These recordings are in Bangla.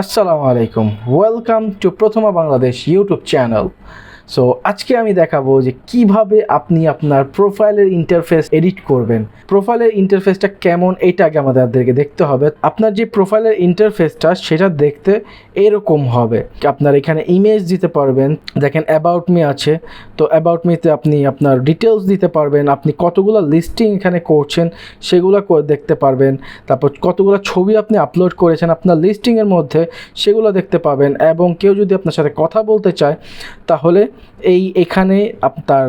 আসসালামু আলাইকুম। Welcome to Prothoma Bangladesh YouTube channel so আজকে আমি দেখাবো যে কীভাবে আপনি আপনার প্রোফাইলের ইন্টারফেস এডিট করবেন। প্রোফাইলের ইন্টারফেসটা কেমন, এটা আগে আমাদেরকে দেখতে হবে। আপনার যে প্রোফাইলের ইন্টারফেসটা সেটা দেখতে এরকম হবে। আপনার এখানে ইমেজ দিতে পারবেন। দেখেন অ্যাবাউট মি আছে। তো অ্যাবাউট মিতে আপনি আপনার ডিটেলস দিতে পারবেন। আপনি কতগুলো লিস্টিং এখানে করছেন, সেগুলো দেখতে পারবেন। তারপর কতগুলো ছবি আপনি আপলোড করেছেন, আপনার লিস্টিংয়ের মধ্যে, সেগুলো দেখতে পাবেন। এবং কেউ যদি আপনার সাথে কথা বলতে চায়, তাহলে এই এখানে আপনার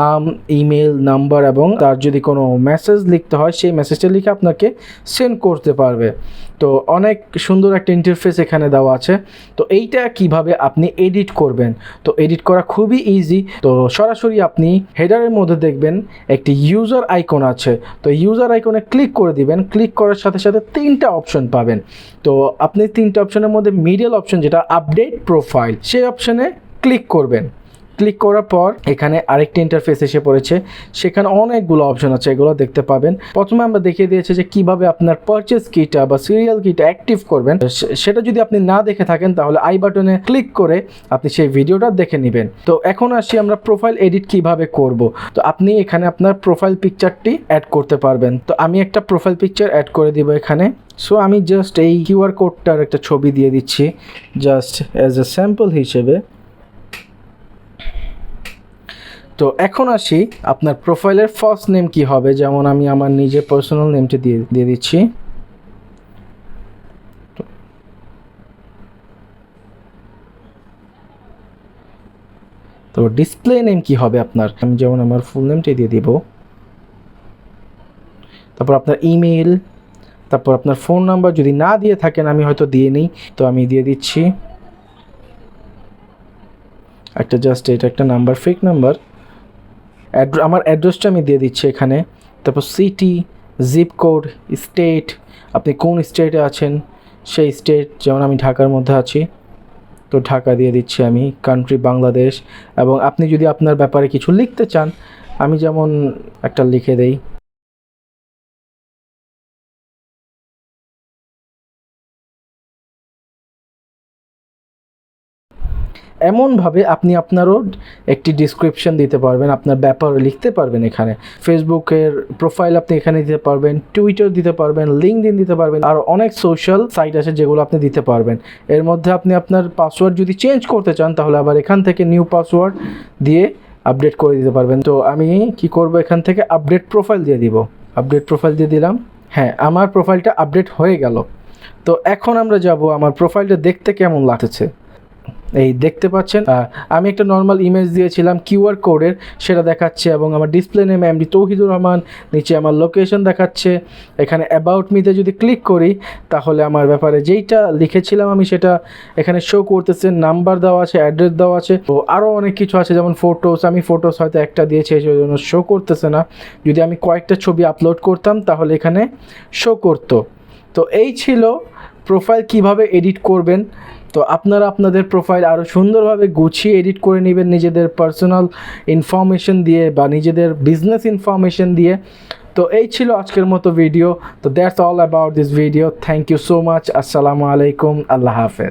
নাম ইমেল নাম্বার এবং তার যদি কোনো মেসেজ লিখতে হয়, সেই মেসেজটা লিখে আপনাকে সেন্ড করতে পারবে। তো অনেক সুন্দর একটা ইন্টারফেস এখানে দেওয়া আছে। তো এইটা কীভাবে আপনি এডিট করবেন? তো এডিট করা খুবই ইজি তো সরাসরি আপনি হেডারের মধ্যে দেখবেন, একটি ইউজার আইকন আছে। তো ইউজার আইকনে ক্লিক করে দিবেন। ক্লিক করার সাথে সাথে তিনটা অপশন পাবেন। তো আপনি তিনটা অপশনের মধ্যে মিডিয়াল অপশন যেটা আপডেট প্রোফাইল সেই অপশনে ক্লিক করবেন। ক্লিক করার পর এখানে আরেকটি ইন্টারফেস এসে পড়েছে। সেখানে অনেকগুলো অপশন আছে, এগুলো দেখতে পাবেন। প্রথমে আমরা দেখিয়ে দিয়েছি যে কীভাবে আপনার পারচেস কিটা বা সিরিয়াল কিটা অ্যাক্টিভ করবেন। সেটা যদি আপনি না দেখে থাকেন, তাহলে আই বাটনে ক্লিক করে আপনি সেই ভিডিওটা দেখে নেবেন। তো এখন আসি আমরা প্রোফাইল এডিট কীভাবে করব। তো আপনি এখানে আপনার প্রোফাইল পিকচারটি অ্যাড করতে পারবেন। তো আমি একটা প্রোফাইল পিকচার অ্যাড করে দিব এখানে। সো আমি জাস্ট এই কিউআর কোডটার একটা ছবি দিয়ে দিচ্ছি জাস্ট অ্যাজ এ স্যাম্পল হিসেবে। তো এখন আসি আপনার প্রোফাইলের ফার্স্ট নেম কি হবে? যেমন আমি আমার নিজের পার্সোনাল নেমটি দিয়ে দিয়ে দিচ্ছি। তো ডিসপ্লে নেম কি হবে আপনার? আমি যেমন আমার ফুল নেমটি দিয়ে দিব। তারপর আপনার ইমেল তারপর আপনার ফোন নাম্বার যদি না দিয়ে থাকেন, আমি হয়তো দিয়ে নিই। তো আমি দিয়ে দিচ্ছি। একটা জাস্ট এটা একটা নাম্বার ফেক নাম্বার আমার অ্যাড্রেসটা আমি দিয়ে দিচ্ছি এখানে। তারপর সিটি জিপ কোড স্টেট আপনি কোন স্টেটে আছেন, সেই স্টেট যেমন আমি ঢাকার মধ্যে আছি, তো ঢাকা দিয়ে দিচ্ছি আমি কান্ট্রি বাংলাদেশ। এবং আপনি যদি আপনার ব্যাপারে কিছু লিখতে চান, আমি যেমন একটা লিখে দেই এমনভাবে আপনি আপনারও একটি ডিসক্রিপশন দিতে পারবেন, আপনার ব্যাপার লিখতে পারবেন এখানে। ফেসবুকের প্রোফাইল আপনি এখানে দিতে পারবেন টুইটার দিতে পারবেন লিঙ্কডিন দিতে পারবেন আর অনেক সোশ্যাল সাইট আছে যেগুলো আপনি দিতে পারবেন। এর মধ্যে আপনি আপনার পাসওয়ার্ড যদি চেঞ্জ করতে চান, তাহলে আবার এখান থেকে নিউ পাসওয়ার্ড দিয়ে আপডেট করে দিতে পারবেন। তো আমি কি করব এখান থেকে? আপডেট প্রোফাইল দিয়ে দিব। আপডেট প্রোফাইল দিয়ে দিলাম। হ্যাঁ আমার প্রোফাইলটা আপডেট হয়ে গেল। তো এখন আমরা যাব আমার প্রোফাইলটা দেখতে কেমন লাগতেছে। এই দেখতে পাচ্ছেন আমি একটা নর্মাল ইমেজ দিয়েছিলাম কিউআর কোডের সেটা দেখাচ্ছে এবং আমার display name MD Touhidur Rahman, নিচে আমার লোকেশন দেখাচ্ছে, এখানে অ্যাবাউট মিতে যদি ক্লিক করি, তাহলে আমার ব্যাপারে যেইটা লিখেছিলাম আমি সেটা এখানে শো করতেছে নাম্বার দেওয়া আছে অ্যাড্রেস দেওয়া আছে, তো আরও অনেক কিছু আছে, যেমন ফটোস আমি ফটোস হয়তো একটা দিয়েছি এই জন্য শো করতেছে না। যদি আমি কয়েকটা ছবি আপলোড করতাম, তাহলে এখানে শো করতো। তো এই ছিল প্রোফাইল কীভাবে এডিট করবেন তো আপনারা আপনাদের প্রোফাইল আরও সুন্দরভাবে গুছিয়ে এডিট করে নেবেন নিজেদের পার্সোনাল ইনফরমেশন দিয়ে বা নিজেদের বিজনেস ইনফরমেশন দিয়ে। তো এই ছিল আজকের মতো ভিডিও তো that's all about this video thank you so much আসসালামু আলাইকুম আল্লাহ হাফেজ।